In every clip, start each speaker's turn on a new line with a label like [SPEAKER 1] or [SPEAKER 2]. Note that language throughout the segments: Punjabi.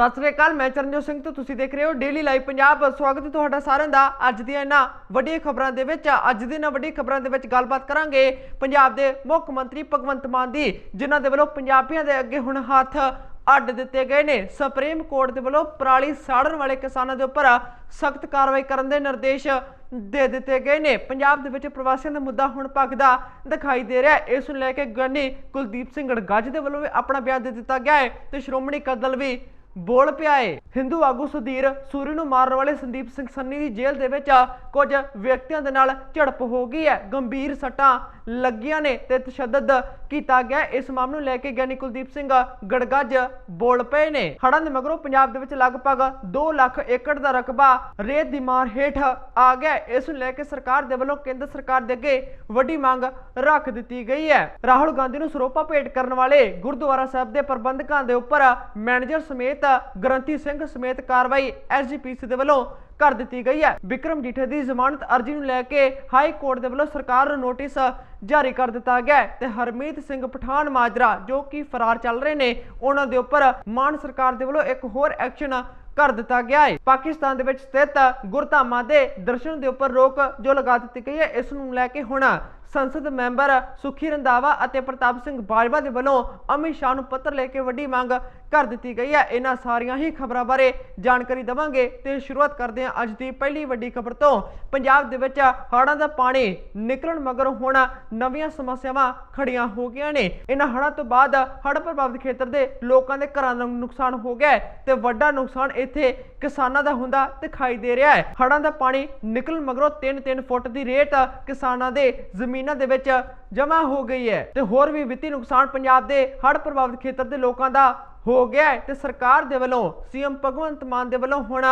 [SPEAKER 1] ਸਤਿ ਸ੍ਰੀ ਅਕਾਲ, ਮੈਂ ਚਰਨਜੋਤ ਸਿੰਘ ਤੇ ਤੁਸੀਂ ਦੇਖ ਰਹੇ ਹੋ ਡੇਲੀ ਲਾਈਵ ਪੰਜਾਬ ਸਵਾਗਤ ਹੈ ਤੁਹਾਡਾ ਸਾਰਿਆਂ ਦਾ ਅੱਜ ਦੀਆਂ ਇਹਨਾਂ ਵੱਡੀਆਂ ਖਬਰਾਂ ਦੇ ਵਿੱਚ। ਅੱਜ ਦੀ ਇਹਨਾਂ ਵੱਡੀਆਂ ਖਬਰਾਂ ਦੇ ਵਿੱਚ ਗੱਲਬਾਤ ਕਰਾਂਗੇ ਪੰਜਾਬ ਦੇ ਮੁੱਖ ਮੰਤਰੀ ਭਗਵੰਤ ਮਾਨ ਦੀ, ਜਿਨ੍ਹਾਂ ਦੇ ਵੱਲੋਂ ਪੰਜਾਬੀਆਂ ਦੇ ਅੱਗੇ ਹੁਣ ਹੱਥ ਅੱਡ ਦਿੱਤੇ ਗਏ ਨੇ। ਸੁਪਰੀਮ ਕੋਰਟ ਦੇ ਵੱਲੋਂ ਪਰਾਲੀ ਸਾੜਨ ਵਾਲੇ ਕਿਸਾਨਾਂ ਦੇ ਉੱਪਰ ਸਖਤ ਕਾਰਵਾਈ ਕਰਨ ਦੇ ਨਿਰਦੇਸ਼ ਦੇ ਦਿੱਤੇ ਗਏ ਨੇ। ਪੰਜਾਬ ਦੇ ਵਿੱਚ ਪ੍ਰਵਾਸੀਆਂ ਦਾ ਮੁੱਦਾ ਹੁਣ ਭਖਦਾ ਦਿਖਾਈ ਦੇ ਰਿਹਾ ਇਸ ਨੂੰ ਲੈ ਕੇ ਗੰਨੀ ਕੁਲਦੀਪ ਸਿੰਘ ਗੜਗੱਜ ਦੇ ਵੱਲੋਂ ਵੀ ਆਪਣਾ ਬਿਆਨ ਦੇ ਦਿੱਤਾ ਗਿਆ ਹੈ ਤੇ ਸ਼੍ਰੋਮਣੀ ਕਦਲ ਵੀ ਬੋਲ ਪਿਆ ਏ। ਹਿੰਦੂ ਆਗੂ ਸੁਧੀਰ ਸੂਰੀ ਨੂੰ ਮਾਰਨ ਵਾਲੇ ਸੰਦੀਪ ਸਿੰਘ ਸੰਨੀ ਦੀ ਜੇਲ੍ਹ ਦੇ ਵਿੱਚ ਕੁਝ ਵਿਅਕਤੀਆਂ ਦੇ ਨਾਲ ਝੜਪ ਹੋ ਗਈ ਹੈ। ਗੰਭੀਰ ਸੱਟਾਂ ਲੱਗੀਆਂ ਨੇ ਤੇ ਤਸ਼ੱਦਦ ਕੀਤਾ ਗਿਆ। ਇਸ ਮਾਮਲੇ ਨੂੰ ਲੈ ਕੇ ਗਿਆਨੀ ਕੁਲਦੀਪ ਸਿੰਘ ਗੜਗੱਜ ਬੋਲ ਪਏ ਨੇ। ਹੜ੍ਹਾਂ ਦੇ ਮਗਰੋਂ ਪੰਜਾਬ ਦੇ ਵਿੱਚ ਲਗਭਗ 2 ਲੱਖ ਏਕੜ ਦਾ ਰਕਬਾ ਰੇਤ ਦੀ ਮਾਰ ਹੇਠ ਆ ਗਿਆ ਇਸ ਨੂੰ ਲੈ ਕੇ ਸਰਕਾਰ ਦੇ ਵੱਲੋਂ ਕੇਂਦਰ ਸਰਕਾਰ ਦੇ ਅੱਗੇ ਵੱਡੀ ਮੰਗ ਰੱਖ ਦਿੱਤੀ ਗਈ ਹੈ। ਰਾਹੁਲ ਗਾਂਧੀ ਨੂੰ ਸਰੋਪਾ ਭੇਟ ਕਰਨ ਵਾਲੇ ਗੁਰਦੁਆਰਾ ਸਾਹਿਬ ਦੇ ਪ੍ਰਬੰਧਕਾਂ ਦੇ ਉੱਪਰ ਮੈਨੇਜਰ ਸਮੇਤ ਗ੍ਰੰਥੀ ਸਿੰਘ ਸਮੇਤ ਕਾਰਵਾਈ ਐਸਜੀਪੀਸੀ ਦੇ ਵੱਲੋਂ ਕਰ ਦਿੱਤੀ ਗਈ ਹੈ। ਵਿਕਰਮ ਜੀਠੇ ਦੀ ਜ਼ਮਾਨਤ ਅਰਜ਼ੀ ਨੂੰ ਲੈ ਕੇ ਹਾਈ ਕੋਰਟ ਦੇ ਵੱਲੋਂ ਸਰਕਾਰ ਨੂੰ ਨੋਟਿਸ ਜਾਰੀ ਕਰ ਦਿੱਤਾ ਗਿਆ ਤੇ ਹਰਮੀਤ ਸਿੰਘ ਪਠਾਨ ਮਾਜਰਾ ਜੋ ਕਿ ਫਰਾਰ ਚੱਲ ਰਹੇ ਨੇ, ਉਹਨਾਂ ਦੇ ਉੱਪਰ ਮਾਨ ਸਰਕਾਰ ਦੇ ਵੱਲੋਂ ਇੱਕ ਹੋਰ ਐਕਸ਼ਨ ਕਰ ਦਿੱਤਾ ਗਿਆ ਹੈ ਪਾਕਿਸਤਾਨ ਦੇ ਵਿੱਚ ਸਥਿਤ ਗੁਰਧਾਮਾਂ ਦੇ ਦਰਸ਼ਨ ਦੇ ਉੱਪਰ ਰੋਕ ਜੋ ਲਗਾ ਦਿੱਤੀ ਗਈ ਹੈ ਇਸ ਨੂੰ ਲੈ ਕੇ ਹੁਣ ਸੰਸਦ ਮੈਂਬਰ ਸੁਖੀ ਰੰਧਾਵਾ ਅਤੇ ਪ੍ਰਤਾਪ ਸਿੰਘ ਬਾਜਵਾ ਦੇ ਵੱਲੋਂ ਅਮਿਤ ਸ਼ਾਹ ਨੂੰ ਪੱਤਰ ਲੈ ਕੇ ਵੱਡੀ ਮੰਗ ਕਰ ਦਿੱਤੀ ਗਈ ਹੈ ਇਹਨਾਂ ਸਾਰੀਆਂ ਹੀ ਖਬਰਾਂ ਬਾਰੇ ਜਾਣਕਾਰੀ ਦਵਾਂਗੇ ਤੇ ਸ਼ੁਰੂਆਤ ਕਰਦੇ ਹਾਂ ਅੱਜ ਦੀ ਪਹਿਲੀ ਵੱਡੀ ਖਬਰ ਤੋਂ। ਪੰਜਾਬ ਦੇ ਵਿੱਚ ਹੜ੍ਹਾਂ ਦਾ ਪਾਣੀ ਨਿਕਲਣ ਮਗਰ ਹੁਣ ਨਵੀਆਂ ਸਮੱਸਿਆਵਾਂ ਖੜੀਆਂ ਹੋ ਗਈਆਂ ਨੇ। ਇਹਨਾਂ ਹੜ੍ਹਾਂ ਤੋਂ ਬਾਅਦ ਹੜ੍ਹ ਪ੍ਰਭਾਵਿਤ ਖੇਤਰ ਦੇ ਲੋਕਾਂ ਦੇ ਘਰਾਂ ਦਾ ਨੁਕਸਾਨ ਹੋ ਗਿਆ ਹੈ ਤੇ ਵੱਡਾ ਨੁਕਸਾਨ ਇੱਥੇ ਕਿਸਾਨਾਂ ਦਾ ਹੁੰਦਾ ਦਿਖਾਈ ਦੇ ਰਿਹਾ ਹੈ। ਹੜਾਂ ਦਾ ਪਾਣੀ ਨਿਕਲਣ ਮਗਰੋਂ 3-3 ਫੁੱਟ ਦੀ ਰੇਤ ਕਿਸਾਨਾਂ ਦੇ ਜ਼ਮੀਨਾਂ ਦੇ ਵਿੱਚ ਜਮ੍ਹਾਂ ਹੋ ਗਈ ਹੈ। ਤੇ ਹੋਰ ਵੀ ਵਿੱਤੀ ਨੁਕਸਾਨ ਪੰਜਾਬ ਦੇ ਹੜ੍ਹ ਪ੍ਰਭਾਵਿਤ ਖੇਤਰ ਦੇ ਲੋਕਾਂ ਦਾ ਹੋ ਗਿਆ ਹੈ ਤੇ ਸਰਕਾਰ ਦੇ ਵੱਲੋਂ, ਸੀਐਮ ਭਗਵੰਤ ਮਾਨ ਦੇ ਵੱਲੋਂ ਹੁਣ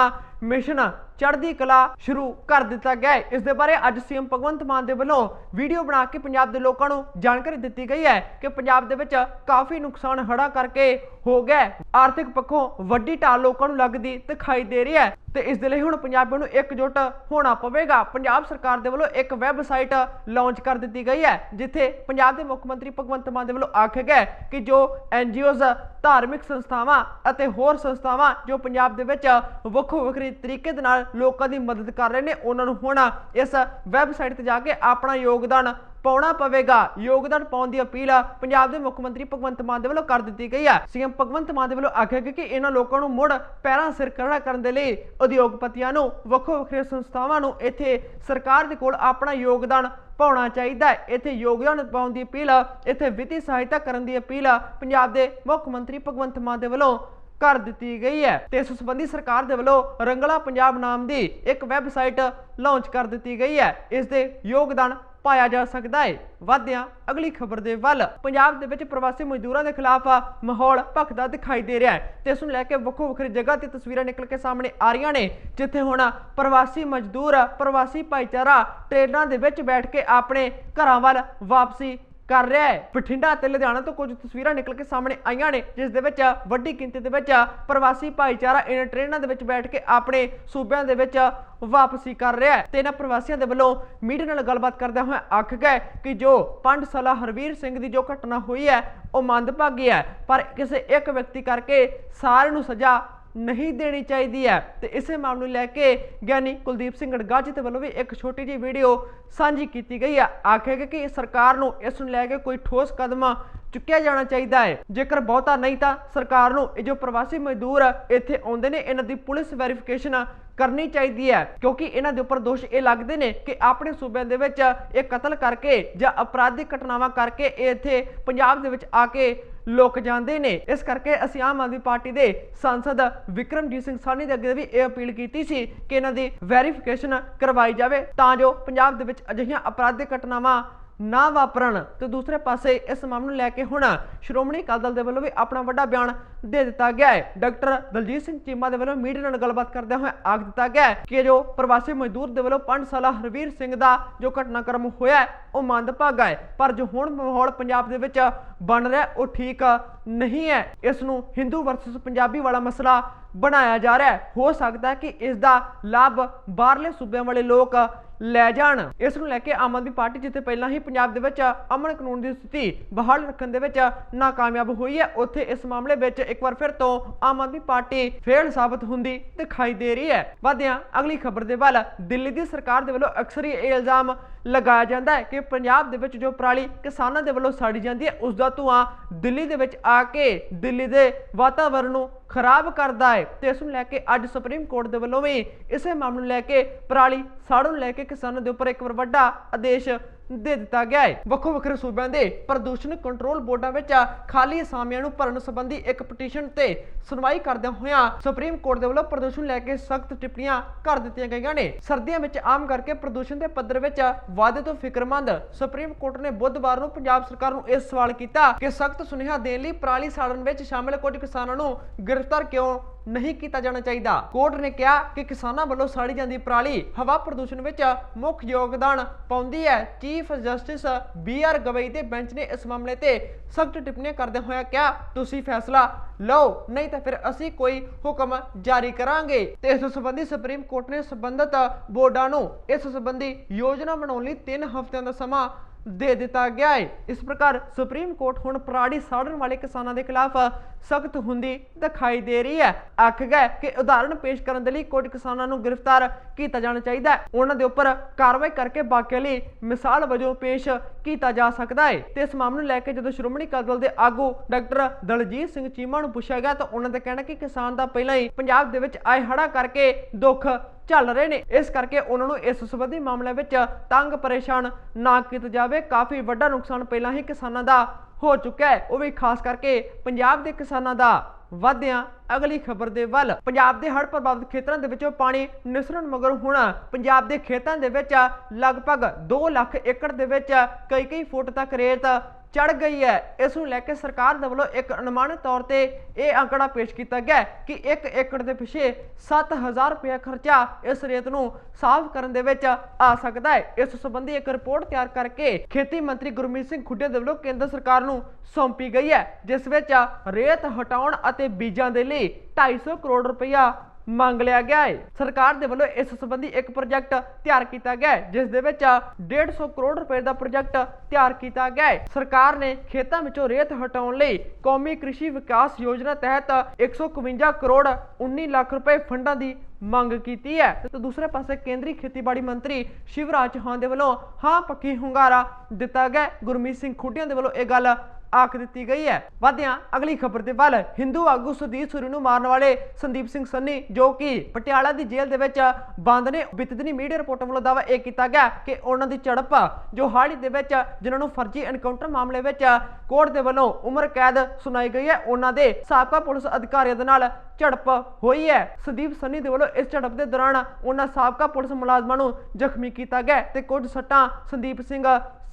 [SPEAKER 1] ਮਿਸ਼ਨ ਚੜ੍ਹਦੀ ਕਲਾ ਸ਼ੁਰੂ ਕਰ ਦਿੱਤਾ ਗਿਆ ਹੈ। ਇਸ ਦੇ ਬਾਰੇ ਅੱਜ ਸੀਐਮ ਭਗਵੰਤ ਮਾਨ ਦੇ ਵੱਲੋਂ ਵੀਡੀਓ ਬਣਾ ਕੇ ਪੰਜਾਬ ਦੇ ਲੋਕਾਂ ਨੂੰ ਜਾਣਕਾਰੀ ਦਿੱਤੀ ਗਈ ਹੈ ਕਿ ਪੰਜਾਬ ਦੇ ਵਿੱਚ ਕਾਫੀ ਨੁਕਸਾਨ ਹੜ੍ਹਾਂ ਕਰਕੇ ਹੋ ਗਿਆ ਆਰਥਿਕ ਪੱਖੋਂ ਵੱਡੀ ਢਾਲ ਲੋਕਾਂ ਨੂੰ ਲੱਗਦੀ ਦਿਖਾਈ ਦੇ ਰਹੀ ਹੈ। ਤੇ ਇਸ ਦੇ ਲਈ ਹੁਣ ਪੰਜਾਬੀਆਂ ਨੂੰ ਇਕਜੁੱਟ ਹੋਣਾ ਪਵੇਗਾ। ਪੰਜਾਬ ਸਰਕਾਰ ਦੇ ਵੱਲੋਂ ਇੱਕ ਵੈਬਸਾਈਟ ਲਾਂਚ ਕਰ ਦਿੱਤੀ ਗਈ ਹੈ, ਜਿੱਥੇ ਪੰਜਾਬ ਦੇ ਮੁੱਖ ਮੰਤਰੀ ਭਗਵੰਤ ਮਾਨ ਦੇ ਵੱਲੋਂ ਆਖਿਆ ਗਿਆ ਕਿ ਜੋ ਐਨਜੀਓਜ਼ ਧਾਰਮਿਕ ਸੰਸਥਾਵਾਂ ਅਤੇ ਹੋਰ ਸੰਸਥਾਵਾਂ ਜੋ ਪੰਜਾਬ ਦੇ ਵਿੱਚ ਵੱਖੋ ਵੱਖਰੇ ਤਰੀਕੇ ਦੇ ਨਾਲ ਲੋਕਾਂ ਦੀ ਮਦਦ ਕਰ ਰਹੇ ਨੇ, ਉਹਨਾਂ ਨੂੰ ਹੁਣ ਇਸ ਵੈਬਸਾਈਟ ਤੇ ਜਾ ਕੇ ਆਪਣਾ ਯੋਗਦਾਨ ਪਾਉਣਾ ਪਵੇਗਾ। ਯੋਗਦਾਨ ਪਾਉਣ ਦੀ ਅਪੀਲ ਪੰਜਾਬ ਦੇ ਮੁੱਖ ਮੰਤਰੀ ਭਗਵੰਤ ਮਾਨ ਦੇ ਵੱਲੋਂ ਕਰ ਦਿੱਤੀ ਗਈ ਹੈ ਸੀਐਮ ਭਗਵੰਤ ਮਾਨ ਦੇ ਵੱਲੋਂ ਆਖਿਆ ਗਿਆ ਕਿ ਇਹਨਾਂ ਲੋਕਾਂ ਨੂੰ ਮੁੜ ਪੈਰਾਂ ਸਿਰ ਖੜਾ ਕਰਨ ਦੇ ਲਈ ਉਦਯੋਗਪਤੀਆਂ ਨੂੰ ਵੱਖੋ ਵੱਖਰੇ ਸੰਸਥਾਵਾਂ ਨੂੰ ਇੱਥੇ ਸਰਕਾਰ ਦੇ ਕੋਲ ਆਪਣਾ ਯੋਗਦਾਨ ਪਾਉਣਾ ਚਾਹੀਦਾ ਹੈ। ਇੱਥੇ ਯੋਗਦਾਨ ਪਾਉਣ ਦੀ ਅਪੀਲ ਇੱਥੇ ਵਿੱਤੀ ਸਹਾਇਤਾ ਕਰਨ ਦੀ ਅਪੀਲ ਪੰਜਾਬ ਦੇ ਮੁੱਖ ਮੰਤਰੀ ਭਗਵੰਤ ਮਾਨ ਦੇ ਵੱਲੋਂ ਕਰ ਦਿੱਤੀ ਗਈ ਹੈ। ਤੇ ਇਸ ਸੰਬੰਧੀ ਸਰਕਾਰ ਦੇ ਵੱਲੋਂ ਰੰਗਲਾ ਪੰਜਾਬ ਨਾਮ ਦੀ ਇੱਕ ਵੈਬਸਾਈਟ ਲਾਂਚ ਕਰ ਦਿੱਤੀ ਗਈ ਹੈ। ਇਸ ਦੇ ਯੋਗਦਾਨ ਪਾਇਆ ਜਾ ਸਕਦਾ ਹੈ ਵਾਧਿਆਂ, ਅਗਲੀ ਖਬਰ ਦੇ ਵੱਲ। ਪੰਜਾਬ ਦੇ ਵਿੱਚ ਪ੍ਰਵਾਸੀ ਮਜ਼ਦੂਰਾਂ ਦੇ ਖਿਲਾਫ ਮਾਹੌਲ ਭਖਦਾ ਦਿਖਾਈ ਦੇ ਰਿਹਾ ਹੈ ਤੇ ਇਸ ਨੂੰ ਲੈ ਕੇ ਵੱਖੋ ਵੱਖਰੀ ਜਗ੍ਹਾ ਤੇ ਤਸਵੀਰਾਂ ਨਿਕਲ ਕੇ ਸਾਹਮਣੇ ਆ ਰਹੀਆਂ ਨੇ, ਜਿੱਥੇ ਹੁਣ ਪ੍ਰਵਾਸੀ ਮਜ਼ਦੂਰ, ਪ੍ਰਵਾਸੀ ਭਾਈਚਾਰਾ ਟ੍ਰੇਨਾਂ ਦੇ ਵਿੱਚ ਬੈਠ ਕੇ ਆਪਣੇ ਘਰਾਂ ਵੱਲ ਵਾਪਸੀ ਕਰ ਰਿਹਾ ਹੈ। ਬਠਿੰਡਾ ਅਤੇ ਲੁਧਿਆਣਾ ਤੋਂ ਕੁਝ ਤਸਵੀਰਾਂ ਨਿਕਲ ਕੇ ਸਾਹਮਣੇ ਆਈਆਂ ਨੇ, ਜਿਸ ਦੇ ਵਿੱਚ ਵੱਡੀ ਗਿਣਤੀ ਦੇ ਵਿੱਚ ਪ੍ਰਵਾਸੀ ਭਾਈਚਾਰਾ ਇਹਨਾਂ ਟ੍ਰੇਨਾਂ ਦੇ ਵਿੱਚ ਬੈਠ ਕੇ ਆਪਣੇ ਸੂਬਿਆਂ ਦੇ ਵਿੱਚ ਵਾਪਸੀ ਕਰ ਰਿਹਾ ਹੈ। ਤੇ ਇਹਨਾਂ ਪ੍ਰਵਾਸੀਆਂ ਦੇ ਵੱਲੋਂ ਮੀਡੀਆ ਨਾਲ ਗੱਲਬਾਤ ਕਰਦਿਆਂ ਹੋਇਆ ਆਖ ਗਏ ਕਿ ਜੋ 5 ਸਾਲਾ ਹਰਵੀਰ ਸਿੰਘ ਦੀ ਜੋ ਘਟਨਾ ਹੋਈ ਹੈ, ਉਹ ਮੰਦਭਾਗੀ ਹੈ। ਪਰ ਕਿਸੇ ਇੱਕ ਵਿਅਕਤੀ ਕਰਕੇ ਸਾਰਿਆਂ ਨੂੰ ਸਜ਼ਾ ਨਹੀਂ ਦੇਣੀ ਚਾਹੀਦੀ ਹੈ। ਤੇ ਇਸੇ ਮਾਮਲੇ ਨੂੰ ਲੈ ਕੇ ਗਿਆਨੀ ਕੁਲਦੀਪ ਸਿੰਘ ਗੜਗਾਜੀ ਦੇ ਵੱਲੋਂ ਵੀ ਇੱਕ ਛੋਟੀ ਜਿਹੀ ਵੀਡੀਓ ਸਾਂਝੀ ਕੀਤੀ ਗਈ ਹੈ। ਆਖਿਆ ਗਿਆ ਕਿ ਸਰਕਾਰ ਨੂੰ ਇਸ ਨੂੰ ਲੈ ਕੇ ਕੋਈ ਠੋਸ ਕਦਮ ਚੁੱਕਿਆ ਜਾਣਾ ਚਾਹੀਦਾ ਹੈ। ਜੇਕਰ ਬਹੁਤਾ ਨਹੀਂ ਤਾਂ ਸਰਕਾਰ ਨੂੰ ਇਹ ਜੋ ਪ੍ਰਵਾਸੀ ਮਜ਼ਦੂਰ ਇੱਥੇ ਆਉਂਦੇ ਨੇ, ਇਹਨਾਂ ਦੀ ਪੁਲਿਸ ਵੈਰੀਫਿਕੇਸ਼ਨ ਕਰਨੀ ਚਾਹੀਦੀ ਹੈ। ਕਿਉਂਕਿ ਇਹਨਾਂ ਦੇ ਉੱਪਰ ਦੋਸ਼ ਇਹ ਲੱਗਦੇ ਨੇ ਕਿ ਆਪਣੇ ਸੂਬਿਆਂ ਦੇ ਵਿੱਚ ਇਹ ਕਤਲ ਕਰਕੇ ਜਾਂ ਅਪਰਾਧਿਕ ਘਟਨਾਵਾਂ ਕਰਕੇ ਇਹ ਇੱਥੇ ਪੰਜਾਬ ਦੇ ਵਿੱਚ ਆ ਕੇ ਲੋਕ ਜਾਂਦੇ ਨੇ। ਇਸ ਕਰਕੇ ਅਸੀਂ ਆਮ ਆਦਮੀ ਪਾਰਟੀ ਦੇ ਸੰਸਦ ਵਿਕਰਮਜੀਤ ਸਿੰਘ ਸਾਨੀ ਦੇ ਅੱਗੇ ਵੀ ਇਹ ਅਪੀਲ ਕੀਤੀ ਸੀ ਕਿ ਇਹਨਾਂ ਦੀ ਵੈਰੀਫਿਕੇਸ਼ਨ ਕਰਵਾਈ ਜਾਵੇ ਤਾਂ ਜੋ ਪੰਜਾਬ ਦੇ ਵਿੱਚ ਅਜਿਹੀਆਂ ਅਪਰਾਧਿਕ ਘਟਨਾਵਾਂ ਨਾ ਵਾਪਰਨ ਤੇ ਦੂਸਰੇ ਪਾਸੇ ਇਸ ਮਾਮਲੇ ਨੂੰ ਲੈ ਕੇ ਹੁਣ ਸ਼੍ਰੋਮਣੀ ਅਕਾਲੀ ਦਲ ਦੇ ਵੱਲੋਂ ਵੀ ਆਪਣਾ ਵੱਡਾ ਬਿਆਨ ਦੇ ਦਿੱਤਾ ਗਿਆ ਹੈ। ਡਾਕਟਰ ਦਲਜੀਤ ਸਿੰਘ ਚੀਮਾ ਦੇ ਵੱਲੋਂ ਮੀਡੀਆ ਨਾਲ ਗੱਲਬਾਤ ਕਰਦਿਆਂ ਹੋਇਆ ਆਖ ਦਿੱਤਾ ਗਿਆ ਕਿ ਜੋ ਪ੍ਰਵਾਸੀ ਮਜ਼ਦੂਰ ਦੇ ਵੱਲੋਂ 5 ਸਾਲਾ ਹਰਵੀਰ ਸਿੰਘ ਦਾ ਜੋ ਘਟਨਾਕ੍ਰਮ ਹੋਇਆ ਉਹ ਮੰਦਭਾਗਾ ਹੈ। ਪਰ ਜੋ ਹੁਣ ਮਾਹੌਲ ਪੰਜਾਬ ਦੇ ਵਿੱਚ ਬਣ ਰਿਹਾ ਉਹ ਠੀਕ ਨਹੀਂ ਹੈ। ਇਸ ਨੂੰ ਹਿੰਦੂ ਵਰਸਸ ਪੰਜਾਬੀ ਵਾਲਾ ਮਸਲਾ ਬਣਾਇਆ ਜਾ ਰਿਹਾ ਹੈ। ਹੋ ਸਕਦਾ ਹੈ ਕਿ ਇਸ ਦਾ ਲਾਭ ਬਾਹਰਲੇ ਸੂਬਿਆਂ ਵਾਲੇ ਲੋਕ ਲੈ ਜਾਣ। ਇਸ ਨੂੰ ਲੈ ਕੇ ਆਮ ਆਦਮੀ ਪਾਰਟੀ ਜਿੱਥੇ ਪਹਿਲਾਂ ਹੀ ਪੰਜਾਬ ਦੇ ਵਿੱਚ ਅਮਨ ਕਾਨੂੰਨ ਦੀ ਸਥਿਤੀ ਬਹਾਲ ਰੱਖਣ ਦੇ ਵਿੱਚ ਨਾਕਾਮਯਾਬ ਹੋਈ ਹੈ, ਉੱਥੇ ਇਸ ਮਾਮਲੇ ਵਿੱਚ ਇੱਕ ਵਾਰ ਫਿਰ ਤੋਂ ਆਮ ਆਦਮੀ ਪਾਰਟੀ ਫੇਲ ਸਾਬਤ ਹੁੰਦੀ ਦਿਖਾਈ ਦੇ ਰਹੀ ਹੈ। ਵਧਿਆਂ, ਅਗਲੀ ਖਬਰ ਦੇ ਵੱਲ ਦਿੱਲੀ ਦੀ ਸਰਕਾਰ ਦੇ ਵੱਲੋਂ ਅਕਸਰ ਹੀ ਇਹ ਇਲਜ਼ਾਮ ਲਗਾਇਆ ਜਾਂਦਾ ਹੈ ਕਿ ਪੰਜਾਬ ਦੇ ਵਿੱਚ ਜੋ ਪਰਾਲੀ ਕਿਸਾਨਾਂ ਦੇ ਵੱਲੋਂ ਸਾੜੀ ਜਾਂਦੀ ਹੈ, ਉਸ ਦਾ ਧੂਆਂ ਦਿੱਲੀ ਦੇ ਵਿੱਚ ਆ ਕੇ ਦਿੱਲੀ ਦੇ ਵਾਤਾਵਰਣ ਨੂੰ ਖਰਾਬ ਕਰਦਾ ਹੈ। ਤੇ ਇਸ ਨੂੰ ਲੈ ਕੇ ਅੱਜ ਸੁਪਰੀਮ ਕੋਰਟ ਦੇ ਵੱਲੋਂ ਵੀ ਇਸੇ ਮਾਮਲੇ ਨੂੰ ਲੈ ਕੇ ਪਰਾਲੀ ਸਾੜਨ ਨੂੰ ਲੈ ਕੇ ਕਿਸਾਨਾਂ ਦੇ ਉੱਪਰ ਇੱਕ ਵਾਰ ਵੱਡਾ ਆਦੇਸ਼ ਦੇ ਦਿੱਤਾ ਗਿਆ ਹੈ। ਵੱਖੋ ਵੱਖਰੇ ਸੂਬਿਆਂ ਦੇ ਪ੍ਰਦੂਸ਼ਣ ਕੰਟਰੋਲ ਬੋਰਡਾਂ ਵਿੱਚ ਖਾਲੀ ਅਸਾਮੀਆਂ ਨੂੰ ਭਰਨ ਸੰਬੰਧੀ ਇੱਕ ਪਟੀਸ਼ਨ ਤੇ ਸੁਣਵਾਈ ਕਰਦਿਆਂ ਹੋਇਆਂ ਸੁਪਰੀਮ ਕੋਰਟ ਦੇ ਵੱਲੋਂ ਪ੍ਰਦੂਸ਼ਣ ਲੈ ਕੇ ਸਖਤ ਟਿੱਪਣੀਆਂ ਕਰ ਦਿੱਤੀਆਂ ਗਈਆਂ ਨੇ। ਸਰਦੀਆਂ ਵਿੱਚ ਆਮ ਕਰਕੇ ਪ੍ਰਦੂਸ਼ਣ ਦੇ ਪੱਧਰ ਵਿੱਚ ਵਾਧੇ ਤੋਂ ਫਿਕਰਮੰਦ ਸੁਪਰੀਮ ਕੋਰਟ ਨੇ ਬੁੱਧਵਾਰ ਨੂੰ ਪੰਜਾਬ ਸਰਕਾਰ ਨੂੰ ਇਹ ਸਵਾਲ ਕੀਤਾ ਕਿ ਸਖਤ ਸੁਨੇਹਾ ਦੇਣ ਲਈ ਪਰਾਲੀ ਸਾੜਨ ਵਿੱਚ ਸ਼ਾਮਲ ਕੁਝ ਕਿਸਾਨਾਂ ਨੂੰ ਗ੍ਰਿਫਤਾਰ ਕਿਉਂ ਨਹੀਂ ਕੀਤਾ ਜਾਣਾ ਚਾਹੀਦਾ। ਕੋਰਟ ਨੇ ਕਿਹਾ ਕਿ ਕਿਸਾਨਾਂ ਵੱਲੋਂ ਸਾੜੀ ਜਾਂਦੀ ਪਰਾਲੀ ਹਵਾ ਪ੍ਰਦੂਸ਼ਣ ਵਿੱਚ ਮੁੱਖ ਯੋਗਦਾਨ ਪਾਉਂਦੀ ਹੈ। Chief justice B R Gavai ਦੇ ਬੈਂਚ ਨੇ ਇਸ ਮਾਮਲੇ ਤੇ ਸਖਤ ਟਿੱਪਣੀਆਂ ਕਰਦੇ ਹੋਇਆ ਕਿਹਾ, ਤੁਸੀਂ ਫੈਸਲਾ ਲਓ, ਨਹੀਂ ਤਾਂ ਫਿਰ ਅਸੀਂ ਕੋਈ ਹੁਕਮ ਜਾਰੀ ਕਰਾਂਗੇ। ਤੇ ਇਸ ਸੰਬੰਧੀ ਸੁਪਰੀਮ ਕੋਰਟ ਨੇ ਸੰਬੰਧਿਤ ਬੋਰਡਾਂ ਨੂੰ ਇਸ ਸੰਬੰਧੀ ਯੋਜਨਾ ਬਣਾਉਣ ਲਈ 3 ਹਫ਼ਤਿਆਂ ਦਾ ਸਮਾਂ ਦੇ ਦਿੱਤਾ ਗਿਆ ਹੈ। ਇਸ ਪ੍ਰਕਾਰ ਸੁਪਰੀਮ ਕੋਰਟ ਹੁਣ ਪਰਾੜੀ ਸਾੜਨ ਵਾਲੇ ਕਿਸਾਨਾਂ ਦੇ ਖਿਲਾਫ ਸਖਤ ਹੁੰਦੀ ਦਿਖਾਈ ਦੇ ਰਹੀ ਹੈ। ਆਖ ਗਿਆ ਕਿ ਉਦਾਹਰਣ ਪੇਸ਼ ਕਰਨ ਦੇ ਲਈ ਕੁਝ ਕਿਸਾਨਾਂ ਨੂੰ ਗ੍ਰਿਫਤਾਰ ਕੀਤਾ ਜਾਣਾ ਚਾਹੀਦਾ ਹੈ। ਉਹਨਾਂ ਦੇ ਉੱਪਰ ਕਾਰਵਾਈ ਕਰਕੇ ਬਾਕੀਆਂ ਲਈ ਮਿਸਾਲ ਵਜੋਂ ਪੇਸ਼ ਕੀਤਾ ਜਾ ਸਕਦਾ ਹੈ। ਤੇ ਇਸ ਮਾਮਲੇ ਨੂੰ ਲੈ ਕੇ ਜਦੋਂ ਸ਼੍ਰੋਮਣੀ ਅਕਾਲੀ ਦਲ ਦੇ ਆਗੂ ਡਾਕਟਰ ਦਲਜੀਤ ਸਿੰਘ ਚੀਮਾ ਨੂੰ ਪੁੱਛਿਆ ਗਿਆ ਤਾਂ ਉਹਨਾਂ ਦਾ ਕਹਿਣਾ ਕਿ ਕਿਸਾਨ ਦਾ ਪਹਿਲਾਂ ਹੀ ਪੰਜਾਬ ਦੇ ਵਿੱਚ ਆਏ ਹੜਾ ਕਰਕੇ ਦੁੱਖ ਚੱਲ ਰਹੇ ਨੇ। ਇਸ ਕਰਕੇ ਉਹਨਾਂ ਨੂੰ ਇਸ ਸੰਬੰਧੀ ਮਾਮਲੇ ਵਿੱਚ ਤੰਗ ਪਰੇਸ਼ਾਨ ਨਾ ਕੀਤਾ ਜਾਵੇ। ਕਾਫੀ ਵੱਡਾ ਨੁਕਸਾਨ ਪਹਿਲਾਂ ਹੀ ਕਿਸਾਨਾਂ ਦਾ ਹੋ ਚੁੱਕਾ ਹੈ। ਉਹ ਵੀ ਖਾਸ ਕਰਕੇ ਪੰਜਾਬ ਦੇ ਕਿਸਾਨਾਂ ਦਾ ਵਧਿਆਂ ਅਗਲੀ ਖਬਰ ਦੇ ਵੱਲ। ਪੰਜਾਬ ਦੇ ਹੜ੍ਹ ਪ੍ਰਭਾਵਿਤ ਖੇਤਰਾਂ ਦੇ ਵਿੱਚੋਂ ਪਾਣੀ ਨਿਸਰਨ ਮਗਰ ਹੁਣ ਪੰਜਾਬ ਦੇ ਖੇਤਾਂ ਦੇ ਵਿੱਚ ਲਗਭਗ 2 ਲੱਖ ਏਕੜ ਦੇ ਵਿੱਚ ਕਈ ਕਈ ਫੁੱਟ ਤੱਕ ਰੇਤ ਚੜ ਗਈ ਹੈ। ਇਸ ਨੂੰ ਲੈ ਕੇ ਸਰਕਾਰ ਦੇ ਵੱਲੋਂ ਇੱਕ ਅਨੁਮਾਨਿਤ ਤੌਰ ਤੇ ਇਹ ਅੰਕੜਾ ਪੇਸ਼ ਕੀਤਾ ਗਿਆ ਕਿ 1 ਏਕੜ ਦੇ ਪਿਛੇ 7000 ਰੁਪਏ ਖਰਚਾ ਇਸ ਰੇਤ ਨੂੰ ਸਾਫ਼ ਕਰਨ ਦੇ ਵਿੱਚ ਆ ਸਕਦਾ ਹੈ। ਇਸ ਸੰਬੰਧੀ ਇੱਕ ਰਿਪੋਰਟ ਤਿਆਰ ਕਰਕੇ ਖੇਤੀ ਮੰਤਰੀ ਗੁਰਮੀਤ ਸਿੰਘ ਖੁੱਡੇ ਦੇ ਵੱਲੋਂ ਕੇਂਦਰ ਸਰਕਾਰ ਨੂੰ ਸੌਂਪੀ ਗਈ ਹੈ, ਜਿਸ ਵਿੱਚ ਰੇਤ ਹਟਾਉਣ ਅਤੇ ਬੀਜਾਂ ਦੇ ਲਈ 250 ਕਰੋੜ ਰੁਪਇਆ ਮੰਗ ਲਿਆ ਗਿਆ ਹੈ। ਸਰਕਾਰ ਦੇ ਵੱਲੋਂ ਇਸ ਸੰਬੰਧੀ ਇੱਕ ਪ੍ਰੋਜੈਕਟ ਤਿਆਰ ਕੀਤਾ ਗਿਆ ਹੈ, ਜਿਸ ਦੇ ਵਿੱਚ 150 ਕਰੋੜ ਰੁਪਏ ਦਾ ਪ੍ਰੋਜੈਕਟ ਤਿਆਰ ਕੀਤਾ ਗਿਆ ਹੈ। ਸਰਕਾਰ ਨੇ ਖੇਤਾਂ ਵਿੱਚੋਂ ਰੇਤ ਹਟਾਉਣ ਲਈ ਕੌਮੀ ਕ੍ਰਿਸ਼ੀ ਵਿਕਾਸ ਯੋਜਨਾ ਤਹਿਤ 151 ਕਰੋੜ 19 ਲੱਖ ਰੁਪਏ ਫੰਡਾਂ ਦੀ ਮੰਗ ਕੀਤੀ ਹੈ। ਤੇ ਦੂਸਰੇ ਪਾਸੇ ਕੇਂਦਰੀ ਖੇਤੀਬਾੜੀ ਮੰਤਰੀ ਸ਼ਿਵਰਾਜ ਚੌਹਾਨ ਦੇ ਵੱਲੋਂ ਹਾਂ ਪੱਕੀ ਹੁੰਗਾਰਾ ਦਿੱਤਾ ਗਿਆ ਗੁਰਮੀਤ ਸਿੰਘ ਖੁੱਡੀਆਂ ਦੇ ਵੱਲੋਂ ਇਹ ਗੱਲ ਆਖ ਦਿੱਤੀ ਗਈ ਹੈ। ਵਧਿਆਂ, ਅਗਲੀ ਖਬਰ ਦੇ ਵੱਲ ਹਿੰਦੂ ਆਗੂ ਸੁਦੀਪ ਸੂਰੀ ਨੂੰ ਮਾਰਨ ਵਾਲੇ ਸੰਦੀਪ ਸਿੰਘ ਸੰਨੀ, ਜੋ ਕਿ ਪਟਿਆਲਾ ਦੀ ਜੇਲ੍ਹ ਦੇ ਵਿੱਚ ਬੰਦ ਨੇ। ਬਿਤਦਨੀ ਮੀਡੀਆ ਰਿਪੋਰਟਰ ਵੱਲੋਂ ਦਾਅਵਾ ਇਹ ਕੀਤਾ ਗਿਆ ਕਿ ਉਹਨਾਂ ਦੀ ਝੜਪ, ਜੋ ਹਾੜੀ ਦੇ ਵਿੱਚ ਜਿਨ੍ਹਾਂ ਨੂੰ ਫਰਜ਼ੀ ਐਨਕਾਊਂਟਰ ਮਾਮਲੇ ਵਿੱਚ ਕੋਰਟ ਦੇ ਵੱਲੋਂ ਉਮਰ ਕੈਦ ਸੁਣਾਈ ਗਈ ਹੈ, ਉਹਨਾਂ ਦੇ ਸਾਬਕਾ ਪੁਲਿਸ ਅਧਿਕਾਰੀਆਂ ਦੇ ਨਾਲ ਝੜਪ ਹੋਈ ਹੈ। ਸੰਦੀਪ ਸੰਨੀ ਦੇ ਵੱਲੋਂ ਇਸ ਝੜਪ ਦੇ ਦੌਰਾਨ ਉਹਨਾਂ ਸਾਬਕਾ ਪੁਲਿਸ ਮੁਲਾਜ਼ਮਾਂ ਨੂੰ ਜ਼ਖਮੀ ਕੀਤਾ ਗਿਆ ਤੇ ਕੁਝ ਸੱਟਾਂ ਸੰਦੀਪ ਸਿੰਘ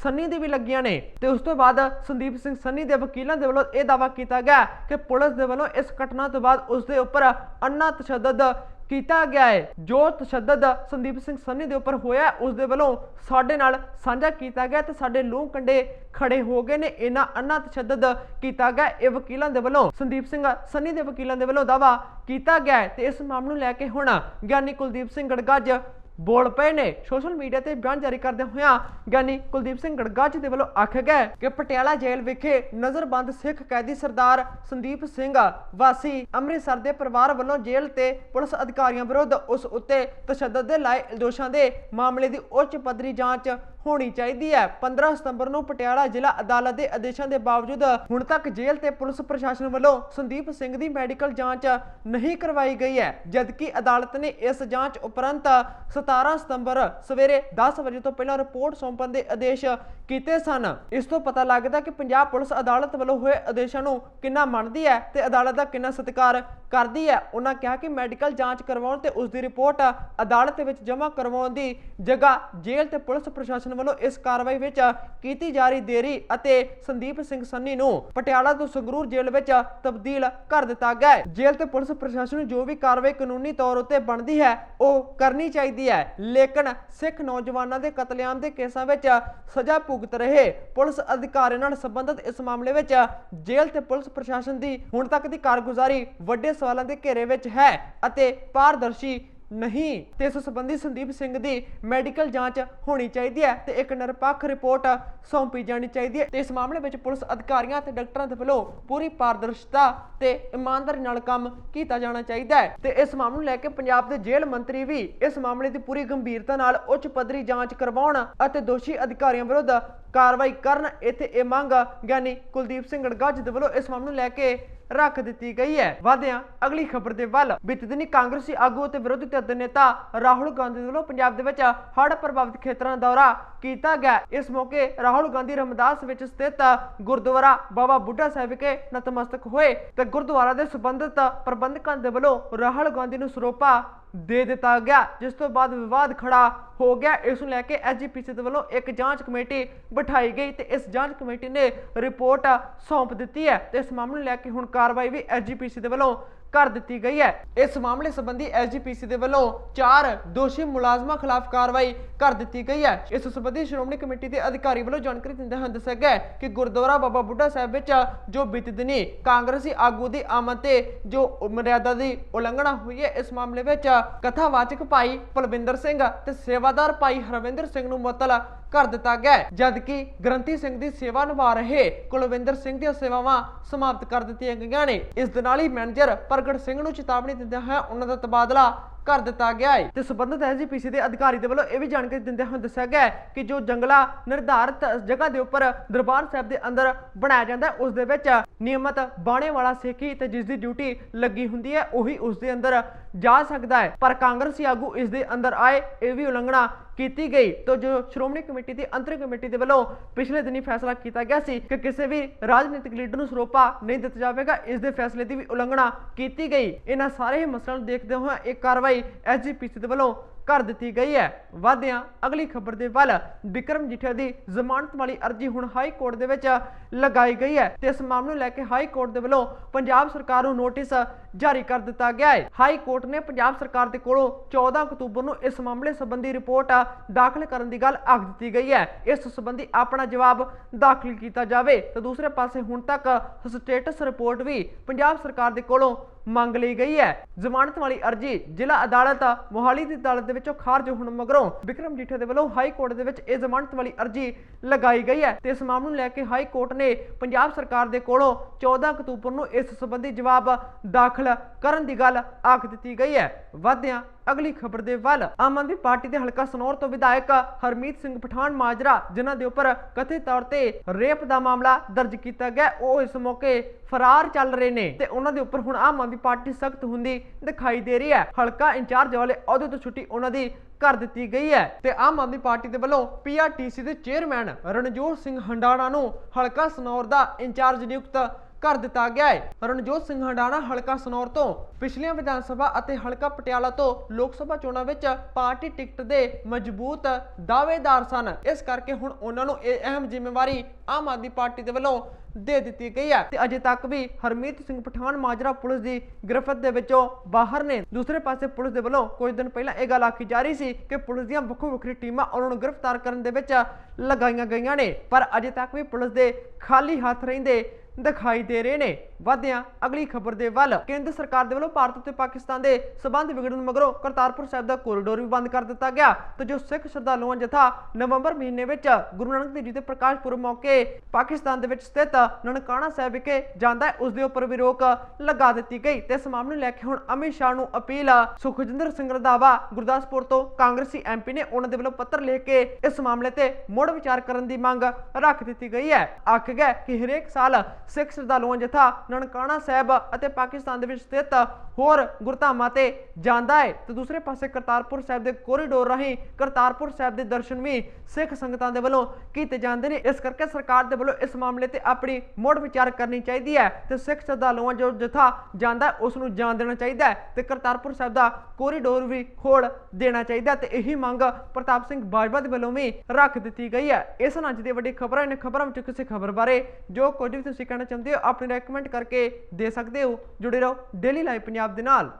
[SPEAKER 1] ਸੰਨੀ ਦੀ ਵੀ ਲੱਗੀਆਂ ਨੇ। ਤੇ ਉਸ ਤੋਂ ਬਾਅਦ ਸੰਦੀਪ ਸਿੰਘ ਸੰਨੀ ਦੇ ਵਕੀਲਾਂ ਦੇ ਵੱਲੋਂ ਇਹ ਦਾਅਵਾ ਕੀਤਾ ਗਿਆ ਕਿ ਪੁਲਿਸ ਦੇ ਵੱਲੋਂ ਇਸ ਘਟਨਾ ਤੋਂ ਬਾਅਦ ਉਸ ਦੇ ਉੱਪਰ ਅੰਨਾ ਤਸ਼ੱਦਦ ਕੀਤਾ ਗਿਆ ਹੈ ਜੋ ਤਸ਼ੱਦਦ ਸੰਦੀਪ ਸਿੰਘ ਸੰਨੀ ਦੇ ਉੱਪਰ ਹੋਇਆ, ਉਸ ਦੇ ਵੱਲੋਂ ਸਾਡੇ ਨਾਲ ਸਾਂਝਾ ਕੀਤਾ ਗਿਆ ਤੇ ਸਾਡੇ ਲੂਹ ਕੰਡੇ ਖੜੇ ਹੋ ਗਏ ਨੇ। ਇਹਨਾਂ ਅੰਨਾ ਤਸ਼ੱਦਦ ਕੀਤਾ ਗਿਆ। ਇਹ ਵਕੀਲਾਂ ਦੇ ਵੱਲੋਂ, ਸੰਦੀਪ ਸਿੰਘ ਸੰਨੀ ਦੇ ਵਕੀਲਾਂ ਦੇ ਵੱਲੋਂ ਦਾਅਵਾ ਕੀਤਾ ਗਿਆ ਹੈ ਤੇ ਇਸ ਮਾਮਲੇ ਨੂੰ ਲੈ ਕੇ ਹੁਣ ਗਿਆਨੀ ਕੁਲਦੀਪ ਸਿੰਘ ਗੜਗੱਜ ਬੋਲ ਪਏ ਨੇ। ਸੋਸ਼ਲ ਮੀਡੀਆ ਤੇ ਬਿਆਨ ਜਾਰੀ ਕਰਦੇ ਹੋਇਆਂ ਗਿਆਨੀ ਕੁਲਦੀਪ ਸਿੰਘ ਗੜਗੱਜ ਦੇ ਵੱਲੋਂ ਆਖਿਆ ਗਿਆ ਕਿ ਪਟਿਆਲਾ ਜੇਲ੍ਹ ਵਿਖੇ ਨਜ਼ਰਬੰਦ ਸਿੱਖ ਕੈਦੀ ਸਰਦਾਰ ਸੰਦੀਪ ਸਿੰਘ ਵਾਸੀ ਅੰਮ੍ਰਿਤਸਰ ਦੇ ਪਰਿਵਾਰ ਵੱਲੋਂ ਜੇਲ੍ਹ ਤੇ ਪੁਲਿਸ ਅਧਿਕਾਰੀਆਂ ਵਿਰੁੱਧ ਉਸ ਉੱਤੇ ਤਸ਼ੱਦਦ ਦੇ ਲਾਏ ਇਲਜ਼ਾਮਾਂ ਦੇ ਮਾਮਲੇ ਦੀ ਉੱਚ ਪੱਧਰੀ ਜਾਂਚ ਹੋਣੀ ਚਾਹੀਦੀ ਹੈ। 15 ਸਤੰਬਰ ਨੂੰ ਪਟਿਆਲਾ ਜ਼ਿਲ੍ਹਾ ਅਦਾਲਤ ਦੇ ਆਦੇਸ਼ਾਂ ਦੇ ਬਾਵਜੂਦ ਹੁਣ ਤੱਕ ਜੇਲ੍ਹ ਤੇ ਪੁਲਿਸ ਪ੍ਰਸ਼ਾਸਨ ਵੱਲੋਂ ਸੰਦੀਪ ਸਿੰਘ ਦੀ ਮੈਡੀਕਲ ਜਾਂਚ ਨਹੀਂ ਕਰਵਾਈ ਗਈ ਹੈ, ਜਦਕਿ ਅਦਾਲਤ ਨੇ ਇਸ ਜਾਂਚ ਉਪਰੰਤ 17 ਸਤੰਬਰ ਸਵੇਰੇ 10 ਵਜੇ ਤੋਂ ਪਹਿਲਾਂ ਰਿਪੋਰਟ ਸੌਂਪਣ ਦੇ ਆਦੇਸ਼ ਕੀਤੇ ਸਨ। ਇਸ ਤੋਂ ਪਤਾ ਲੱਗਦਾ ਕਿ ਪੰਜਾਬ ਪੁਲਿਸ ਅਦਾਲਤ ਵੱਲੋਂ ਹੋਏ ਆਦੇਸ਼ਾਂ ਨੂੰ ਕਿੰਨਾ ਮੰਨਦੀ ਹੈ ਤੇ ਅਦਾਲਤ ਦਾ ਕਿੰਨਾ ਸਤਿਕਾਰ ਕਰਦੀ ਹੈ। ਉਹਨਾਂ ਕਿਹਾ ਕਿ ਮੈਡੀਕਲ ਜਾਂਚ ਕਰਵਾਉਣ ਤੇ ਉਸ ਦੀ ਰਿਪੋਰਟ ਅਦਾਲਤ ਵਿੱਚ ਜਮ੍ਹਾਂ ਕਰਵਾਉਣ ਦੀ ਜਗ੍ਹਾ ਜੇਲ੍ਹ ਤੇ ਪੁਲਿਸ ਪ੍ਰਸ਼ਾਸਨ ਵੱਲੋਂ ਇਸ ਕਾਰਵਾਈ ਵਿੱਚ ਕੀਤੀ ਜਾ ਰਹੀ ਦੇਰੀ ਅਤੇ ਸੰਦੀਪ ਸਿੰਘ ਸੰਨੀ ਨੂੰ ਪਟਿਆਲਾ ਤੋਂ ਸੰਗਰੂਰ ਜੇਲ੍ਹ ਵਿੱਚ ਤਬਦੀਲ ਕਰ ਦਿੱਤਾ ਗਿਆ ਹੈ। ਜੇਲ੍ਹ ਤੇ ਪੁਲਿਸ ਪ੍ਰਸ਼ਾਸਨ ਨੂੰ ਜੋ ਵੀ ਕਾਰਵਾਈ ਕਾਨੂੰਨੀ ਤੌਰ ਉੱਤੇ ਬਣਦੀ ਹੈ, ਉਹ ਕਰਨੀ ਚਾਹੀਦੀ ਹੈ। ਲੇਕਿਨ ਸਿੱਖ ਨੌਜਵਾਨਾਂ ਦੇ ਕਤਲੇਆਮ ਦੇ ਕੇਸਾਂ ਵਿੱਚ ਸਜ਼ਾ ਭੁਗਤ ਰਹੇ ਪੁਲਿਸ ਅਧਿਕਾਰੀਆਂ ਨਾਲ ਸੰਬੰਧਿਤ ਇਸ ਮਾਮਲੇ ਵਿੱਚ ਜੇਲ੍ਹ ਤੇ ਪੁਲਿਸ ਪ੍ਰਸ਼ਾਸਨ ਦੀ ਹੁਣ ਤੱਕ ਦੀ ਕਾਰਗੁਜ਼ਾਰੀ ਵੱਡੇ ਸਵਾਲਾਂ ਦੇ ਘੇਰੇ ਵਿੱਚ ਹੈ ਅਤੇ ਪਾਰਦਰਸ਼ੀ ਨਹੀਂ। ਤੇ ਇਸ ਸੰਬੰਧੀ ਸੰਦੀਪ ਸਿੰਘ ਦੀ ਮੈਡੀਕਲ ਜਾਂਚ ਹੋਣੀ ਚਾਹੀਦੀ ਹੈ ਤੇ ਇੱਕ ਨਿਰਪੱਖ ਰਿਪੋਰਟ ਸੌਂਪੀ ਜਾਣੀ ਚਾਹੀਦੀ ਹੈ। ਤੇ ਇਸ ਮਾਮਲੇ ਵਿੱਚ ਪੁਲਿਸ ਅਧਿਕਾਰੀਆਂ ਤੇ ਡਾਕਟਰਾਂ ਦੇ ਵੱਲੋਂ ਪੂਰੀ ਪਾਰਦਰਸ਼ਤਾ ਤੇ ਇਮਾਨਦਾਰੀ ਨਾਲ ਕੰਮ ਕੀਤਾ ਜਾਣਾ ਚਾਹੀਦਾ ਹੈ। ਤੇ ਇਸ ਮਾਮਲੇ ਨੂੰ ਲੈ ਕੇ ਪੰਜਾਬ ਦੇ ਜੇਲ੍ਹ ਮੰਤਰੀ ਵੀ ਇਸ ਮਾਮਲੇ ਦੀ ਪੂਰੀ ਗੰਭੀਰਤਾ ਨਾਲ ਉੱਚ ਪੱਧਰੀ ਜਾਂਚ ਕਰਵਾਉਣ ਅਤੇ ਦੋਸ਼ੀ ਅਧਿਕਾਰੀਆਂ ਵਿਰੁੱਧ ਕਾਰਵਾਈ ਕਰਨ। ਇੱਥੇ ਇਹ ਮੰਗ ਗਿਆਨੀ ਕੁਲਦੀਪ ਸਿੰਘ ਗੜਗੱਜ ਦੇ ਵੱਲੋਂ ਇਸ ਮਾਮਲੇ ਨੂੰ ਲੈ ਕੇ ਰੱਖ ਦਿੱਤੀ ਗਈ ਹੈ। ਵਾਦਿਆਂ ਅਗਲੀ ਖਬਰ ਦੇ ਵੱਲ ਬੀਤੇ ਦਿਨੀ ਕਾਂਗਰਸੀ ਆਗੂ ਅਤੇ ਵਿਰੋਧੀ ਧਿਰ ਦੇ ਨੇਤਾ ਰਾਹੁਲ ਗਾਂਧੀ ਵੱਲੋਂ ਪੰਜਾਬ ਦੇ ਵਿੱਚ ਹੜ੍ਹ ਪ੍ਰਭਾਵਿਤ ਖੇਤਰਾਂ ਦਾ ਦੌਰਾ ਕੀਤਾ ਗਿਆ। ਇਸ ਮੌਕੇ ਰਾਹੁਲ ਗਾਂਧੀ ਰਮਦਾਸ ਵਿੱਚ ਸਥਿਤ ਗੁਰਦੁਆਰਾ ਬਾਬਾ ਬੁੱਢਾ ਸਾਹਿਬ ਵਿਖੇ ਨਤਮਸਤਕ ਹੋਏ ਤੇ ਗੁਰਦੁਆਰਾ ਦੇ ਸਬੰਧਤ ਪ੍ਰਬੰਧਕਾਂ ਦੇ ਵੱਲੋਂ ਰਾਹੁਲ ਗਾਂਧੀ ਨੂੰ ਸਰੋਪਾ ਦੇ ਦਿੱਤਾ ਗਿਆ, ਜਿਸ ਤੋਂ ਬਾਅਦ ਵਿਵਾਦ ਖੜਾ ਹੋ ਗਿਆ। ਇਸ ਨੂੰ ਲੈ ਕੇ ਐਸਜੀਪੀਸੀ ਦੇ ਵੱਲੋਂ ਇੱਕ ਜਾਂਚ ਕਮੇਟੀ ਬਿਠਾਈ ਗਈ ਤੇ ਇਸ ਜਾਂਚ ਕਮੇਟੀ ਨੇ ਰਿਪੋਰਟ ਸੌਂਪ ਦਿੱਤੀ ਹੈ ਤੇ ਇਸ ਮਾਮਲੇ ਨੂੰ ਲੈ ਕੇ ਹੁਣ ਕਾਰਵਾਈ ਵੀ ਐਸਜੀਪੀਸੀ ਦੇ ਵੱਲੋਂ ਕਰ ਦਿੱਤੀ ਗਈ ਹੈ। ਇਸ ਮਾਮਲੇ ਸੰਬੰਧੀ ਐਸਜੀਪੀਸੀ ਦੇ ਵੱਲੋਂ ਚਾਰ ਦੋਸ਼ੀ ਮੁਲਾਜ਼ਮਾਂ ਖਿਲਾਫ ਕਾਰਵਾਈ ਕਰ ਦਿੱਤੀ ਗਈ ਹੈ। ਇਸ ਸੰਬੰਧੀ ਸ਼੍ਰੋਮਣੀ ਕਮੇਟੀ ਦੇ ਅਧਿਕਾਰੀ ਵੱਲੋਂ ਜਾਣਕਾਰੀ ਦਿੰਦੇ ਹਨ ਦੱਸਿਆ ਗਿਆ ਕਿ ਗੁਰਦੁਆਰਾ ਬਾਬਾ ਬੁੱਢਾ ਸਾਹਿਬ ਵਿੱਚ ਜੋ ਬੀਤੇ ਦਿਨੀ ਕਾਂਗਰਸੀ ਆਗੂ ਦੀ ਆਮਦ ਤੇ ਜੋ ਮਰਿਆਦਾ ਦੀ ਉਲੰਘਣਾ ਹੋਈ ਹੈ, ਇਸ ਮਾਮਲੇ ਵਿੱਚ ਕਥਾਵਾਚਕ ਭਾਈ ਪਲਵਿੰਦਰ ਸਿੰਘ ਤੇ ਸੇਵਾਦਾਰ ਭਾਈ ਹਰਵਿੰਦਰ ਸਿੰਘ ਨੂੰ ਮੁਅੱਤਲ ਕਰ ਦਿੱਤਾ ਗਿਆ ਜਦਕਿ ਗ੍ਰੰਥੀ ਸਿੰਘ ਦੀ ਸੇਵਾ ਨਿਭਾ ਰਹੇ ਕੁਲਵਿੰਦਰ ਸਿੰਘ ਦੀਆਂ ਸੇਵਾਵਾਂ ਸਮਾਪਤ ਕਰ ਦਿੱਤੀਆਂ ਗਈਆਂ ਨੇ। ਇਸ ਦੇ ਨਾਲ ਹੀ ਮੈਨੇਜਰ ਪ੍ਰਗਟ ਸਿੰਘ ਨੂੰ ਚੇਤਾਵਨੀ ਦਿੰਦਿਆਂ ਹੋਇਆ ਉਹਨਾਂ ਦਾ ਤਬਾਦਲਾ ਕਰ ਦਿੱਤਾ ਗਿਆ ਹੈ। ਤੇ ਸਬੰਧਤ ਐਸਜੀਪੀਸੀ ਦੇ ਅਧਿਕਾਰੀ ਦੇ ਵੱਲੋਂ ਇਹ ਵੀ ਜਾਣਕਾਰੀ ਦਿੰਦੇ ਹੋਏ ਦੱਸਿਆ ਗਿਆ ਕਿ ਜੋ ਜੰਗਲਾ ਨਿਰਧਾਰਤ ਜਗ੍ਹਾ ਦੇ ਉੱਪਰ ਦਰਬਾਰ ਸਾਹਿਬ ਦੇ ਅੰਦਰ ਬਣਾਇਆ ਜਾਂਦਾ ਉਸ ਦੇ ਵਿੱਚ ਨਿਯਮਤ ਬਾਣੇ ਵਾਲਾ ਸਿੱਖੀ ਤੇ ਜਿਸ ਦੀ ਡਿਊਟੀ ਲੱਗੀ ਹੁੰਦੀ ਹੈ, ਉਹੀ ਉਸ ਦੇ ਅੰਦਰ ਜਾ ਸਕਦਾ ਹੈ। ਪਰ ਕਾਂਗਰਸੀ ਆਗੂ ਇਸ ਦੇ ਅੰਦਰ ਆਏ, ਇਹ ਵੀ ਉਲੰਘਣਾ ਕੀਤੀ ਗਈ। ਤਾਂ ਜੋ ਸ਼੍ਰੋਮਣੀ ਕਮੇਟੀ ਦੀ ਅੰਤਰ ਕਮੇਟੀ ਦੇ ਵੱਲੋਂ ਪਿਛਲੇ ਦਿਨੀ ਫੈਸਲਾ ਕੀਤਾ ਗਿਆ ਸੀ ਕਿ ਕਿਸੇ ਵੀ ਰਾਜਨੀਤਿਕ ਲੀਡਰ ਨੂੰ ਸਰੋਪਾ ਨਹੀਂ ਦਿੱਤਾ ਜਾਵੇਗਾ, ਇਸ ਦੇ ਫੈਸਲੇ ਦੀ ਵੀ ਉਲੰਘਣਾ ਕੀਤੀ ਗਈ। ਇਹਨਾਂ ਸਾਰੇ ਹੀ ਮਸਲਿਆਂ ਨੂੰ ਦੇਖਦੇ ਹੋਏ ਇਹ ਕਾਰਵਾਈ ਐਸਜੀਪੀਸੀ ਦੇ ਵੱਲੋਂ ਕਰ ਦਿੱਤੀ ਗਈ ਹੈ। ਵਾਦਿਆਂ ਅਗਲੀ ਖਬਰ ਦੇ ਵੱਲ ਵਿਕਰਮ ਜਿਠਿਆ ਦੀ ਜ਼ਮਾਨਤ ਵਾਲੀ ਅਰਜ਼ੀ ਹੁਣ ਹਾਈ ਕੋਰਟ ਦੇ ਵਿੱਚ ਲਗਾਈ ਗਈ ਹੈ ਤੇ ਇਸ ਮਾਮਲੇ ਨੂੰ ਲੈ ਕੇ ਹਾਈ ਕੋਰਟ ਦੇ ਵੱਲੋਂ ਪੰਜਾਬ ਸਰਕਾਰ ਨੂੰ ਨੋਟਿਸ ਜਾਰੀ ਕਰ ਦਿੱਤਾ ਗਿਆ ਹੈ। ਹਾਈ ਕੋਰਟ ਨੇ ਪੰਜਾਬ ਸਰਕਾਰ ਦੇ ਕੋਲੋਂ 14 ਅਕਤੂਬਰ ਨੂੰ ਇਸ ਮਾਮਲੇ ਸੰਬੰਧੀ ਰਿਪੋਰਟ ਦਾਖਲ ਕਰਨ ਦੀ ਗੱਲ ਆਖ ਦਿੱਤੀ ਗਈ ਹੈ। ਇਸ ਸੰਬੰਧੀ ਆਪਣਾ ਜਵਾਬ ਦਾਖਲ ਕੀਤਾ ਜਾਵੇ। ਤੇ ਦੂਸਰੇ ਪਾਸੇ ਹੁਣ ਤੱਕ ਸਟੇਟਸ ਰਿਪੋਰਟ ਵੀ ਪੰਜਾਬ ਸਰਕਾਰ ਦੇ ਕੋਲੋਂ ਮੰਗ ਲਈ ਗਈ ਹੈ। ਜ਼ਮਾਨਤ ਵਾਲੀ ਅਰਜ਼ੀ ਜ਼ਿਲ੍ਹਾ ਅਦਾਲਤ, ਮੋਹਾਲੀ ਦੀ ਅਦਾਲਤ ਦੇ ਵਿੱਚੋਂ ਖਾਰਜ ਹੋਣ ਮਗਰੋਂ ਵਿਕਰਮ ਜੀਠੇ ਦੇ ਵੱਲੋਂ ਹਾਈ ਕੋਰਟ ਦੇ ਵਿੱਚ ਇਹ ਜ਼ਮਾਨਤ ਵਾਲੀ ਅਰਜ਼ੀ ਲਗਾਈ ਗਈ ਹੈ ਤੇ ਇਸ ਮਾਮਲੇ ਨੂੰ ਲੈ ਕੇ ਹਾਈ ਕੋਰਟ ਨੇ ਪੰਜਾਬ ਸਰਕਾਰ ਦੇ ਕੋਲੋਂ 14 ਅਕਤੂਬਰ ਨੂੰ ਇਸ ਸੰਬੰਧੀ ਜਵਾਬ ਦਾਖਲ ਕਰਨ ਦੀ ਗੱਲ ਆਖ ਦਿੱਤੀ ਗਈ ਹੈ। ਵਾਦਿਆਂ ਅਗਲੀ ਖਬਰ ਦੇ ਵੱਲ ਆਮ ਆਦਮੀ ਪਾਰਟੀ ਦੇ ਹਲਕਾ ਸਨੌਰ ਤੋਂ ਵਿਧਾਇਕ ਹਰਮੀਤ ਸਿੰਘ ਪਠਾਨ ਮਾਜਰਾ, ਜਿਨ੍ਹਾਂ ਦੇ ਉੱਪਰ ਕਥਿਤ ਤੌਰ ਤੇ ਰੇਪ ਦਾ ਮਾਮਲਾ ਦਰਜ ਕੀਤਾ ਗਿਆ, ਉਹ ਇਸ ਮੌਕੇ ਫਰਾਰ ਚੱਲ ਰਹੇ ਨੇ ਤੇ ਉਹਨਾਂ ਦੇ ਉੱਪਰ ਹੁਣ ਆਮ ਆਦਮੀ ਪਾਰਟੀ ਸਖਤ ਹੁੰਦੀ ਦਿਖਾਈ ਦੇ ਰਹੀ ਹੈ। ਹਲਕਾ ਇੰਚਾਰਜ ਵਾਲੇ ਅਹੁਦੇ ਤੋਂ ਛੁੱਟੀ ਉਹਨਾਂ ਦੀ ਕਰ ਦਿੱਤੀ ਗਈ ਹੈ ਤੇ ਆਮ ਆਦਮੀ ਪਾਰਟੀ ਦੇ ਵੱਲੋਂ ਪੀਆਰਟੀਸੀ ਦੇ ਚੇਅਰਮੈਨ ਰਣਜੋਤ ਸਿੰਘ ਹੰਡਾਣਾ ਨੂੰ ਹਲਕਾ ਸਨੌਰ ਦਾ ਇੰਚਾਰਜ ਨਿਯੁਕਤ ਕਰ ਦਿੱਤਾ ਗਿਆ ਹੈ। ਰਣਜੋਤ ਸਿੰਘ ਹੰਡਾਣਾ ਹਲਕਾ ਸਨੌਰ ਤੋਂ, ਪਿਛਲੀਆਂ ਵਿਧਾਨ ਸਭਾ ਅਤੇ ਹਲਕਾ ਪਟਿਆਲਾ ਤੋਂ ਲੋਕ ਸਭਾ ਚੋਣਾਂ ਵਿੱਚ ਪਾਰਟੀ ਟਿਕਟ ਦੇ ਮਜ਼ਬੂਤ ਦਾਅਵੇਦਾਰ ਸਨ। ਇਸ ਕਰਕੇ ਹੁਣ ਉਹਨਾਂ ਨੂੰ ਇਹ ਅਹਿਮ ਜ਼ਿੰਮੇਵਾਰੀ ਆਮ ਆਦਮੀ ਪਾਰਟੀ ਦੇ ਵੱਲੋਂ ਦੇ ਦਿੱਤੀ ਗਈ ਹੈ। ਤੇ ਅਜੇ ਤੱਕ ਵੀ ਹਰਮੀਤ ਸਿੰਘ ਪਠਾਨ ਮਾਜਰਾ ਪੁਲਿਸ ਦੀ ਗ੍ਰਿਫਤ ਦੇ ਵਿੱਚੋਂ ਬਾਹਰ ਨੇ। ਦੂਸਰੇ ਪਾਸੇ ਪੁਲਿਸ ਦੇ ਵੱਲੋਂ ਕੁਝ ਦਿਨ ਪਹਿਲਾਂ ਇਹ ਗੱਲ ਆਖੀ ਜਾ ਰਹੀ ਸੀ ਕਿ ਪੁਲਿਸ ਦੀਆਂ ਵੱਖੋ ਵੱਖਰੀ ਟੀਮਾਂ ਉਹਨਾਂ ਨੂੰ ਗ੍ਰਿਫਤਾਰ ਕਰਨ ਦੇ ਵਿੱਚ ਲਗਾਈਆਂ ਗਈਆਂ ਨੇ। ਪਰ ਅਜੇ ਤੱਕ ਵੀ ਪੁਲਿਸ ਦੇ ਖਾਲੀ ਹੱਥ ਰਹਿੰਦੇ ਦਿਖਾਈ ਦੇ ਰਹੇ ਨੇ। ਵਾਦਿਆਂ ਅਗਲੀ ਖਬਰ ਦੇ ਵੱਲ ਕੇਂਦਰ ਸਰਕਾਰ ਦੇ ਵੱਲੋਂ ਭਾਰਤ ਅਤੇ ਪਾਕਿਸਤਾਨ ਦੇ ਸਬੰਧ ਵਿਗੜਨ ਮਗਰੋਂ ਕਰਤਾਰਪੁਰ ਸਾਹਿਬ ਦਾ ਕੋਰੀਡੋਰ ਵੀ ਬੰਦ ਕਰ ਦਿੱਤਾ ਗਿਆ ਤੇ ਜੋ ਸਿੱਖ ਸ਼ਰਧਾਲੂਆਂ ਜਥਾ ਨਵੰਬਰ ਮਹੀਨੇ ਵਿੱਚ ਗੁਰੂ ਨਾਨਕ ਦੇਵ ਜੀ ਦੇ ਪ੍ਰਕਾਸ਼ ਪੁਰਬ ਮੌਕੇ ਪਾਕਿਸਤਾਨ ਦੇ ਵਿੱਚ ਸਥਿਤ ਨਨਕਾਣਾ ਸਾਹਿਬ ਵਿਖੇ ਜਾਂਦਾ ਹੈ, ਉਸ ਦੇ ਉੱਪਰ ਵੀ ਰੋਕ ਲਗਾ ਦਿੱਤੀ ਗਈ ਤੇ ਇਸ ਮਾਮਲੇ ਨੂੰ ਲੈ ਕੇ ਹੁਣ ਅਮਿਤ ਸ਼ਾਹ ਨੂੰ ਅਪੀਲ ਸੁਖਜਿੰਦਰ ਸਿੰਘ ਰੰਧਾਵਾ ਗੁਰਦਾਸਪੁਰ ਤੋਂ ਕਾਂਗਰਸੀ ਐਮਪੀ ਨੇ ਉਹਨਾਂ ਦੇ ਵੱਲੋਂ ਪੱਤਰ ਲਿਖ ਕੇ ਇਸ ਮਾਮਲੇ ਤੇ ਮੁੜ ਵਿਚਾਰ ਕਰਨ ਦੀ ਮੰਗ ਰੱਖ ਦਿੱਤੀ ਗਈ ਹੈ। ਆਖ ਗਿਆ ਕਿ ਹਰੇਕ ਸਾਲ ਸਿੱਖ ਸ਼ਰਧਾਲੂਆਂ ਜਥਾ ਨਨਕਾਣਾ ਸਾਹਿਬ ਅਤੇ ਪਾਕਿਸਤਾਨ ਦੇ ਵਿੱਚ ਸਥਿਤ ਹੋਰ ਗੁਰਧਾਮਾਂ ਤੇ ਜਾਂਦਾ ਹੈ। ਤੇ ਦੂਸਰੇ ਪਾਸੇ ਕਰਤਾਰਪੁਰ ਸਾਹਿਬ ਦੇ ਕੋਰੀਡੋਰ ਰਾਹੀਂ ਕਰਤਾਰਪੁਰ ਸਾਹਿਬ ਦੇ ਦਰਸ਼ਨ ਵੀ ਸਿੱਖ ਸੰਗਤਾਂ ਦੇ ਵੱਲੋਂ ਕੀਤੇ ਜਾਂਦੇ ਨੇ। ਇਸ ਕਰਕੇ ਸਰਕਾਰ ਦੇ ਵੱਲੋਂ ਇਸ ਮਾਮਲੇ ਤੇ ਆਪਣੀ ਮੁੜ ਵਿਚਾਰ ਕਰਨੀ ਚਾਹੀਦੀ ਹੈ ਤੇ ਸਿੱਖ ਸ਼ਰਧਾਲੂਆਂ ਜੋ ਜਥਾ ਜਾਂਦਾ ਹੈ, ਉਸ ਨੂੰ ਜਾਣ ਦੇਣਾ ਚਾਹੀਦਾ ਹੈ ਤੇ ਕਰਤਾਰਪੁਰ ਸਾਹਿਬ ਦਾ ਕੋਰੀਡੋਰ ਵੀ ਖੋਲ ਦੇਣਾ ਚਾਹੀਦਾ ਹੈ ਤੇ ਇਹੀ ਮੰਗ ਪ੍ਰਤਾਪ ਸਿੰਘ ਬਾਜਵਾ ਦੇ ਵੱਲੋਂ ਵੀ ਰੱਖ ਦਿੱਤੀ ਗਈ ਹੈ। ਇਸ ਨਾਲ ਅੱਜ ਦੀ ਵੱਡੀ ਖਬਰਾਂ ਨੇ ਖਬਰਾਂ ਵਿੱਚ ਕਿਸੇ ਖਬਰ ਬਾਰੇ ਜੋ ਕੁਝ ਵੀ ਤੁਸੀਂ ਕਹਿਣਾ ਚਾਹੁੰਦੇ ਹੋ, ਆਪਣੀ ਰეკਮੈਂਡ ਕਰਕੇ ਦੇ ਸਕਦੇ ਹੋ, ਜੁੜੇ ਰਹੋ ਡੇਲੀ ਲਾਈਵ ਪੰਜਾਬ ਦੇ ਨਾਲ।